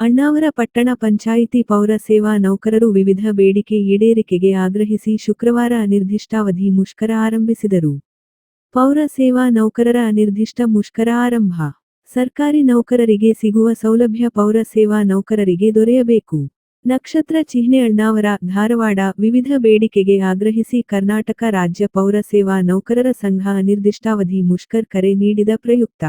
ಅಣ್ಣಾವರ ಪಟ್ಟಣ ಪಂಚಾಯಿತಿ ಪೌರ ಸೇವಾ ನೌಕರರು ವಿವಿಧ ಬೇಡಿಕೆ ಈಡೇರಿಕೆಗೆ ಆಗ್ರಹಿಸಿ ಶುಕ್ರವಾರ ಅನಿರ್ದಿಷ್ಟಾವಧಿ ಮುಷ್ಕರ ಆರಂಭಿಸಿದರು. ಪೌರ ಸೇವಾ ನೌಕರರ ಅನಿರ್ದಿಷ್ಟ ಮುಷ್ಕರ ಆರಂಭ. ಸರ್ಕಾರಿ ನೌಕರರಿಗೆ ಸಿಗುವ ಸೌಲಭ್ಯ ಪೌರ ಸೇವಾ ನೌಕರರಿಗೆ ದೊರೆಯಬೇಕು. ನಕ್ಷತ್ರ ಚಿಹ್ನೆ ಅಣ್ಣಾವರ ಧಾರವಾಡ ವಿವಿಧ ಬೇಡಿಕೆಗೆ ಆಗ್ರಹಿಸಿ ಕರ್ನಾಟಕ ರಾಜ್ಯ ಪೌರ ಸೇವಾ ನೌಕರರ ಸಂಘ ಅನಿರ್ದಿಷ್ಟಾವಧಿ ಮುಷ್ಕರ್ ಕರೆ ನೀಡಿದ ಪ್ರಯುಕ್ತ.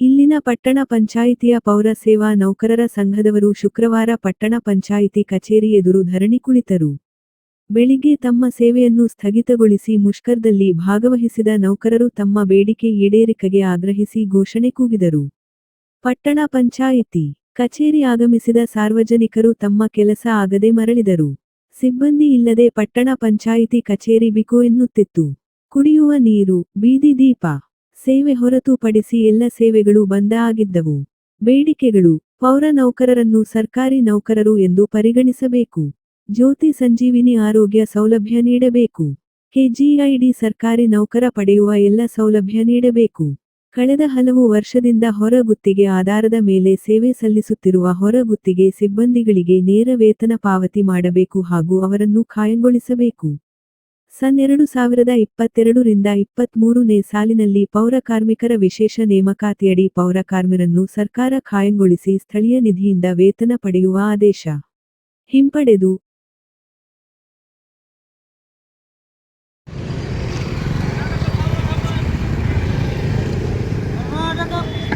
ಇಲ್ಲಿನ ಪಟ್ಟಣ ಪಂಚಾಯಿತಿಯ ಪೌರ ಸೇವಾ ನೌಕರರ ಸಂಘದವರು ಶುಕ್ರವಾರ ಪಟ್ಟಣ ಪಂಚಾಯಿತಿ ಕಚೇರಿ ಎದುರು ಧರಣಿ ಕುಳಿತರು. ಬೆಳಿಗ್ಗೆ ತಮ್ಮ ಸೇವೆಯನ್ನು ಸ್ಥಗಿತಗೊಳಿಸಿ ಮುಷ್ಕರದಲ್ಲಿ ಭಾಗವಹಿಸಿದ ನೌಕರರು ತಮ್ಮ ಬೇಡಿಕೆ ಈಡೇರಿಕೆಗೆ ಆಗ್ರಹಿಸಿ ಘೋಷಣೆ ಕೂಗಿದರು. ಪಟ್ಟಣ ಪಂಚಾಯಿತಿ ಕಚೇರಿ ಆಗಮಿಸಿದ ಸಾರ್ವಜನಿಕರು ತಮ್ಮ ಕೆಲಸ ಆಗದೆ ಮರಳಿದರು. ಸಿಬ್ಬಂದಿ ಇಲ್ಲದೆ ಪಟ್ಟಣ ಪಂಚಾಯಿತಿ ಕಚೇರಿ ಬಿಕೋ ಎನ್ನುತ್ತಿತ್ತು. ಕುಡಿಯುವ ನೀರು, ಬೀದಿ ದೀಪ. ಸೇವೆ ಹೊರತುಪಡಿಸಿ ಎಲ್ಲ ಸೇವೆಗಳು ಬಂದ ಆಗಿದ್ದವು. ಬೇಡಿಕೆಗಳು, ಪೌರ ನೌಕರರನ್ನು ಸರ್ಕಾರಿ ನೌಕರರು ಎಂದು ಪರಿಗಣಿಸಬೇಕು. ಜ್ಯೋತಿ ಸಂಜೀವಿನಿ ಆರೋಗ್ಯ ಸೌಲಭ್ಯ ನೀಡಬೇಕು. ಕೆಜಿಐಡಿ ಸರ್ಕಾರಿ ನೌಕರ ಪಡೆಯುವ ಎಲ್ಲ ಸೌಲಭ್ಯ ನೀಡಬೇಕು. ಕಳೆದ ಹಲವು ವರ್ಷದಿಂದ ಹೊರಗುತ್ತಿಗೆ ಆಧಾರದ ಮೇಲೆ ಸೇವೆ ಸಲ್ಲಿಸುತ್ತಿರುವ ಹೊರಗುತ್ತಿಗೆ ಸಿಬ್ಬಂದಿಗಳಿಗೆ ನೇರ ವೇತನ ಪಾವತಿ ಮಾಡಬೇಕು ಹಾಗೂ ಅವರನ್ನು ಖಾಯಂಗೊಳಿಸಬೇಕು. ಸನ್ ಎರಡು ಸಾವಿರದ ಇಪ್ಪತ್ತೆರಡರಿಂದ ಇಪ್ಪತ್ಮೂರನೇ ಸಾಲಿನಲ್ಲಿ ಪೌರ ಕಾರ್ಮಿಕರ ವಿಶೇಷ ನೇಮಕಾತಿಯಡಿ ಪೌರ ಕಾರ್ಮಿಕರನ್ನು ಸರ್ಕಾರ ಖಾಯಂಗೊಳಿಸಿ ಸ್ಥಳೀಯ ನಿಧಿಯಿಂದ ವೇತನ ಪಡೆಯುವ ಆದೇಶ. ಹಿಂಪಡೆದು.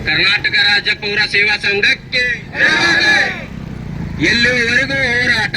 ಕರ್ನಾಟಕ ರಾಜ್ಯ ಪೌರ ಸೇವಾ ಸಂಘಕ್ಕೆ. ಎಲ್ಲಿವರೆಗೂ ಹೋರಾಟ?